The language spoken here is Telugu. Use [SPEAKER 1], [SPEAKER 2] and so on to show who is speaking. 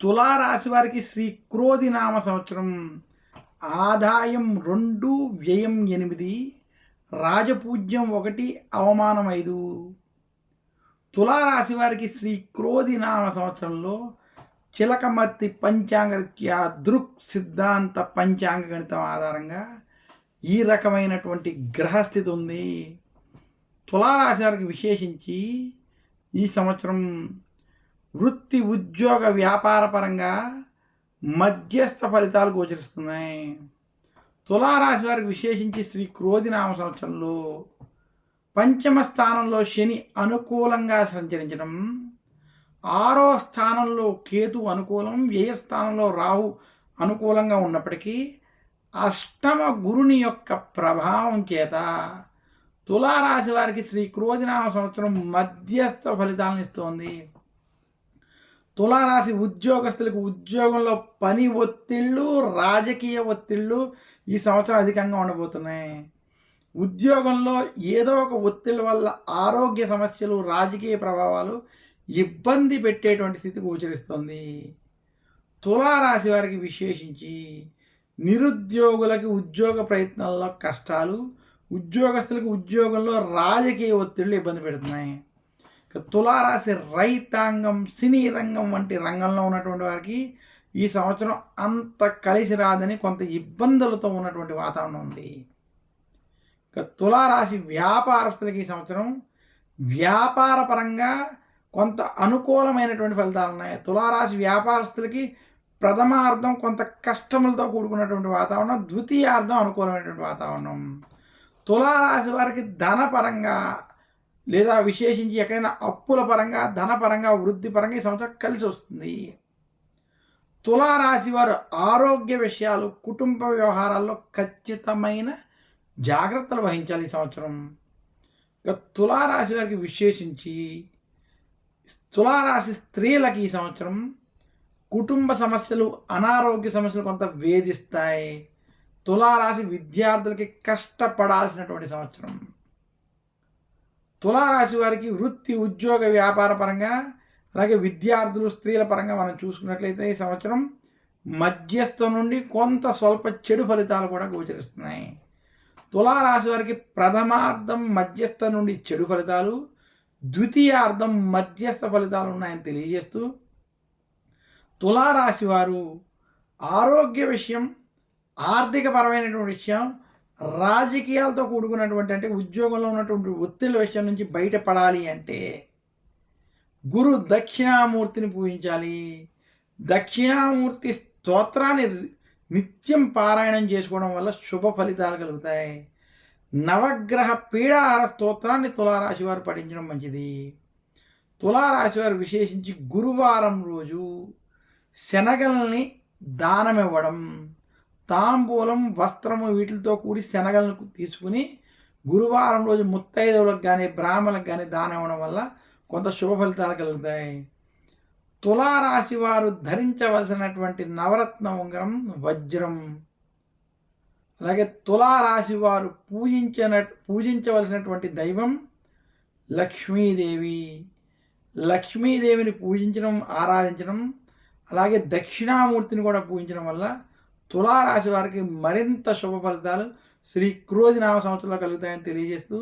[SPEAKER 1] తులారాశి వారికి శ్రీ క్రోధి నామ సంవత్సరం. ఆదాయం రెండు వ్యయం ఎనిమిది రాజపూజ్యం ఒకటి అవమానం ఐదు. తులారాశి వారికి శ్రీ క్రోధి నామ సంవత్సరంలో చిలకమర్తి పంచాంగరీత్యా దృక్ సిద్ధాంత పంచాంగ గణితం ఆధారంగా ఈ రకమైనటువంటి గ్రహస్థితి ఉంది. తులారాశి వారికి విశేషించి ఈ సంవత్సరం వృత్తి ఉద్యోగ వ్యాపార పరంగా మధ్యస్థ ఫలితాలు గోచరిస్తున్నాయి. తులారాశి వారికి విశేషించి శ్రీ క్రోధినామ సంవత్సరంలో పంచమ స్థానంలో శని అనుకూలంగా సంచరించడం ఆరో స్థానంలో కేతు అనుకూలం వ్యయ స్థానంలో రాహు అనుకూలంగా ఉన్నప్పటికీ అష్టమ గురుని యొక్క ప్రభావం చేత తులారాశి వారికి శ్రీ క్రోధినామ సంవత్సరం మధ్యస్థ ఫలితాలను ఇస్తోంది. తులారాశి ఉద్యోగస్తులకు ఉద్యోగంలో పని ఒత్తిళ్ళు రాజకీయ ఒత్తిళ్ళు ఈ సంవత్సరం అధికంగా ఉండబోతున్నాయి. ఉద్యోగంలో ఏదో ఒక ఒత్తిళ్ళ వల్ల ఆరోగ్య సమస్యలు రాజకీయ ప్రభావాలు ఇబ్బంది పెట్టేటువంటి స్థితి గోచరిస్తుంది. తులారాశి వారికి విశేషించి నిరుద్యోగులకి ఉద్యోగ ప్రయత్నాల్లో కష్టాలు ఉద్యోగస్తులకు ఉద్యోగంలో రాజకీయ ఒత్తిళ్ళు ఇబ్బంది పెడుతున్నాయి. తులారాశి రైతాంగం సినీ రంగం వంటి రంగంలో ఉన్నటువంటి వారికి ఈ సంవత్సరం అంత కలిసి రాదని కొంత ఇబ్బందులతో ఉన్నటువంటి వాతావరణం ఉంది. ఇక తులారాశి వ్యాపారస్తులకి ఈ సంవత్సరం వ్యాపార పరంగా కొంత అనుకూలమైనటువంటి ఫలితాలు ఉన్నాయి. తులారాశి వ్యాపారస్తులకి ప్రథమార్థం కొంత కష్టములతో కూడుకున్నటువంటి వాతావరణం ద్వితీయార్థం అనుకూలమైనటువంటి వాతావరణం. తులారాశి వారికి ధనపరంగా లేదా విశేషించి ఎక్కడైనా అప్పుల పరంగా ధనపరంగా వృద్ధి పరంగా ఈ సంవత్సరం కలిసి వస్తుంది. తులారాశి వారు ఆరోగ్య విషయాలు కుటుంబ వ్యవహారాల్లో ఖచ్చితమైన జాగ్రత్తలు వహించాలి ఈ సంవత్సరం. ఇక తులారాశి వారికి విశేషించి తులారాశి స్త్రీలకి ఈ సంవత్సరం కుటుంబ సమస్యలు అనారోగ్య సమస్యలు కొంత వేధిస్తాయి. తులారాశి విద్యార్థులకి కష్టపడాల్సినటువంటి సంవత్సరం. తులారాశి వారికి వృత్తి ఉద్యోగ వ్యాపార పరంగా అలాగే విద్యార్థులు స్త్రీల పరంగా మనం చూసుకున్నట్లయితే ఈ సంవత్సరం మధ్యస్థ నుండి కొంత స్వల్ప చెడు ఫలితాలు కూడా గోచరిస్తున్నాయి. తులారాశి వారికి ప్రథమార్థం మధ్యస్థ నుండి చెడు ఫలితాలు ద్వితీయార్థం మధ్యస్థ ఫలితాలు ఉన్నాయని తెలియజేస్తూ తులారాశి వారు ఆరోగ్య విషయం ఆర్థికపరమైనటువంటి విషయం రాజకీయాలతో కూడుకున్నటువంటి అంటే ఉద్యోగంలో ఉన్నటువంటి ఒత్తిళ్ళ విషయం నుంచి బయటపడాలి అంటే గురు దక్షిణామూర్తిని పూజించాలి. దక్షిణామూర్తి స్తోత్రాన్ని నిత్యం పారాయణం చేసుకోవడం వల్ల శుభ ఫలితాలు కలుగుతాయి. నవగ్రహ పీడాహార స్తోత్రాన్ని తులారాశి వారు పఠించడం మంచిది. తులారాశి వారు విశేషించి గురువారం రోజు శనగల్ని దానమివ్వడం. తాంబూలం వస్త్రము వీటితో కూడి శనగలను తీసుకుని గురువారం రోజు ముత్తైదవులకు కానీ బ్రాహ్మణులకు కానీ దానం ఇవ్వడం వల్ల కొంత శుభ ఫలితాలు కలుగుతాయి. తులారాశి వారు ధరించవలసినటువంటి నవరత్న ఉంగరం వజ్రం. అలాగే తులారాశి వారు పూజించిన పూజించవలసినటువంటి దైవం లక్ష్మీదేవి. లక్ష్మీదేవిని పూజించడం ఆరాధించడం అలాగే దక్షిణామూర్తిని కూడా పూజించడం వల్ల తులారాశి వారికి మరింత శుభ ఫలితాలు శ్రీ క్రోధి నామ సంవత్సరంలో కలుగుతాయని తెలియజేస్తూ